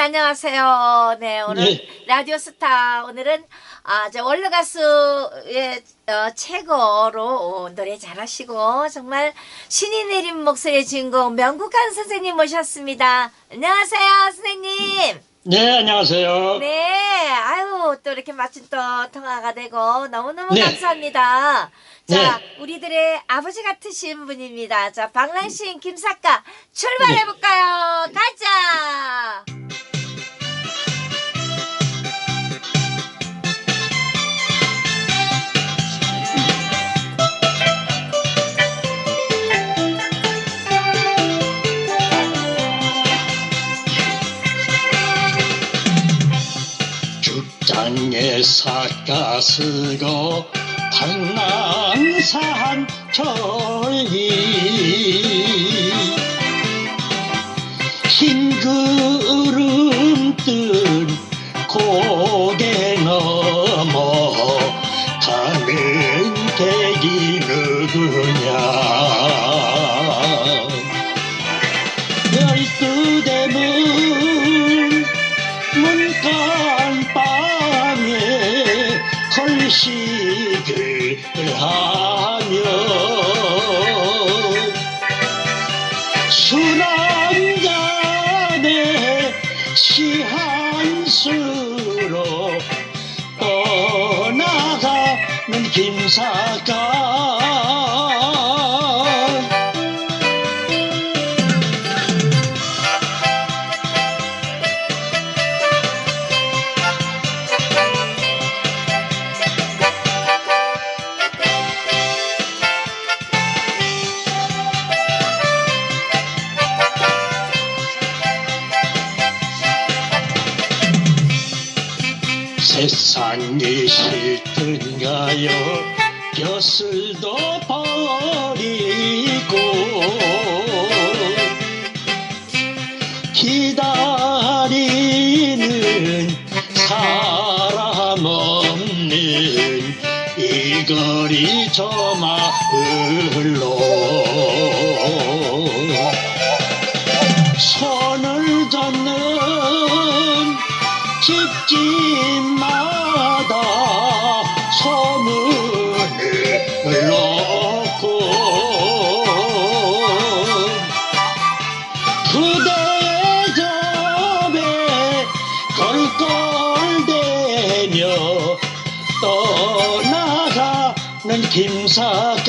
안녕하세요. 네, 오늘 네. 라디오 스타 오늘은 아, 저 원로 가수의 어, 최고로 어, 노래 잘하시고 정말 신이 내린 목소리의 주인공 명국한 선생님 모셨습니다. 안녕하세요, 선생님. 네, 안녕하세요. 네, 아유 또 이렇게 마침 또 통화가 되고 너무너무 네. 감사합니다. 자, 네. 우리들의 아버지 같으신 분입니다. 자, 방랑신 김사과 출발해 볼까요? 장에 삭가 쓰고 방랑산 절기. 흰 구름 뜬 고개 넘어 가는 객이 누구냐. 열두 대문 문간 걸식을 하며 술한잔에 시한수로 떠나가는 김사가 세상이 싫든가요? 벼슬도 버리고 기다리는 사람 없는 이 거리 저 마을로 집집마다 소문을 놓고 부대의 점에 걸걸대며 떠나가는 김사가